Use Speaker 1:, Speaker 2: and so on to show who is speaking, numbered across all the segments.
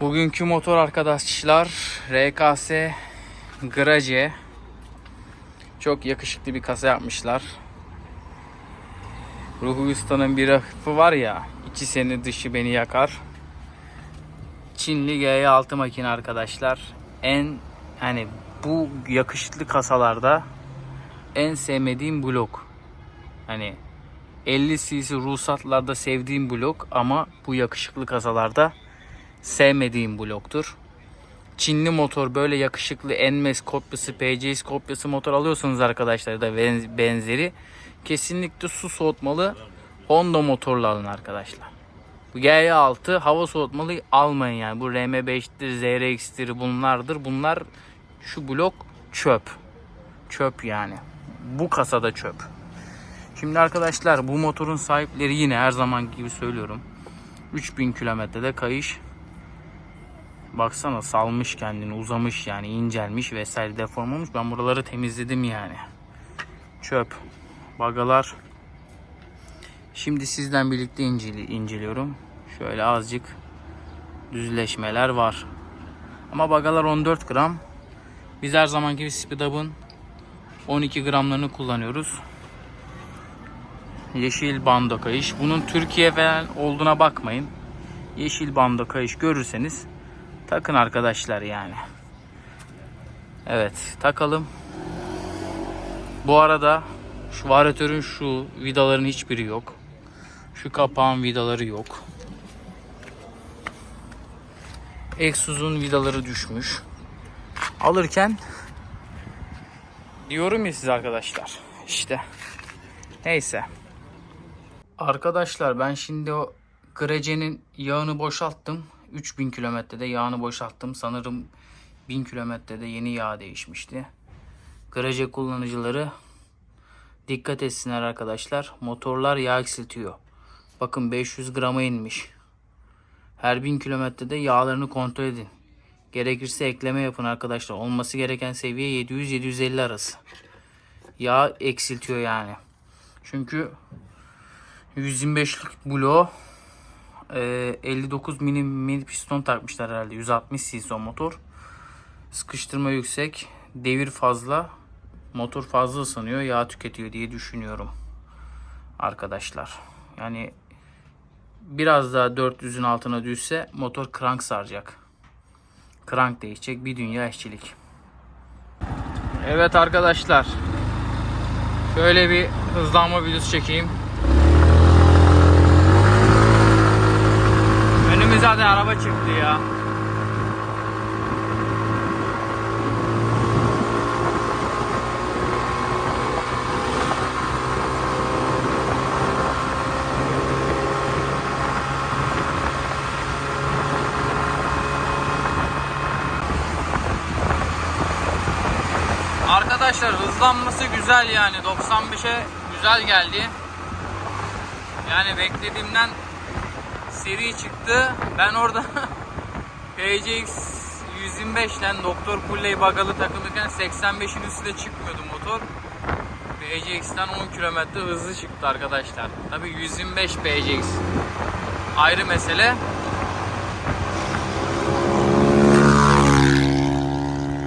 Speaker 1: Bugünkü motor arkadaşlar RKS Grace. Çok yakışıklı bir kasa yapmışlar. Ruhu Usta'nın bir lafı var ya, içi seni dışı beni yakar. Çinli G6 makine arkadaşlar. En hani bu yakışıklı kasalarda en sevmediğim blok. Hani 50 cc ruhsatlarda sevdiğim blok ama bu yakışıklı kasalarda sevmediğim bloktur. Çinli motor böyle yakışıklı Enmes kopyası, PCS kopyası motor alıyorsanız arkadaşlar da benz- benzeri kesinlikle su soğutmalı Honda motorlu alın arkadaşlar. Bu G6 hava soğutmalı almayın yani. Bu RM5'tir, ZRX'tir bunlardır. Bunlar şu blok çöp. Çöp yani. Bu kasada çöp. Şimdi arkadaşlar bu motorun sahipleri yine her zaman gibi söylüyorum. 3000 kilometrede kayış. Baksana salmış kendini uzamış yani incelmiş vesaire deform olmuş. Ben buraları temizledim yani. Çöp. Bagalar. Şimdi sizden birlikte inceli- inceliyorum. Şöyle azıcık düzleşmeler var. Ama bagalar 14 gram. Biz her zaman gibi Speed Up'ın 12 gramlarını kullanıyoruz. Yeşil bando kayış. Bunun Türkiye falan olduğuna bakmayın. Yeşil bando kayış görürseniz takın arkadaşlar yani. Evet takalım. Bu arada şu varatörün şu vidaların hiçbiri yok. Şu kapağın vidaları yok. Exus'un vidaları düşmüş. Alırken diyorum ya size arkadaşlar. İşte neyse. Arkadaşlar ben şimdi o Grece'nin yağını boşalttım. 3000 kilometrede yağını boşalttım. Sanırım 1000 kilometrede yeni yağ değişmişti. Grece kullanıcıları dikkat etsinler arkadaşlar. Motorlar yağ eksiltiyor. Bakın 500 grama inmiş. Her 1000 kilometrede yağlarını kontrol edin. Gerekirse ekleme yapın arkadaşlar. Olması gereken seviye 700-750 arası. Yağ eksiltiyor yani. Çünkü 125'lik bloğu e, 59 milim piston takmışlar herhalde. 160 cc motor. Sıkıştırma yüksek. Devir fazla. Motor fazla ısınıyor. Yağ tüketiyor diye düşünüyorum. Arkadaşlar. Yani biraz daha 400'ün altına düşse motor crank saracak. Crank değişecek. Bir dünya işçilik. Evet arkadaşlar. Şöyle bir hızlanma videosu çekeyim. Önümüze zaten araba çıktı ya. Arkadaşlar hızlanması güzel yani 95'e güzel geldi. Yani beklediğimden seri çıktı. Ben orada PCX 125 ile Doktor Pulley bagalı takılırken 85'in üstüne çıkmıyordu motor. PCX'ten 10 km hızlı çıktı arkadaşlar. Tabi 125 PCX ayrı mesele.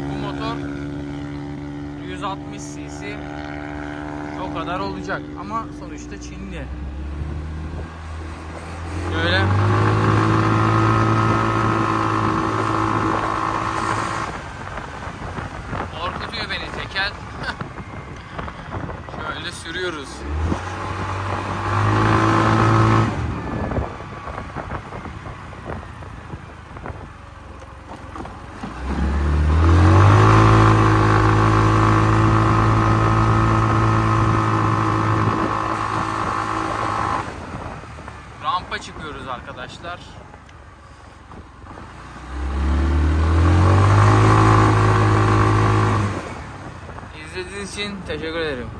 Speaker 1: Bu motor 160 cc o kadar olacak ama sonuçta Çinli. Böyle tekel. Şöyle sürüyoruz. Rampa çıkıyoruz arkadaşlar. Için teşekkür ederim.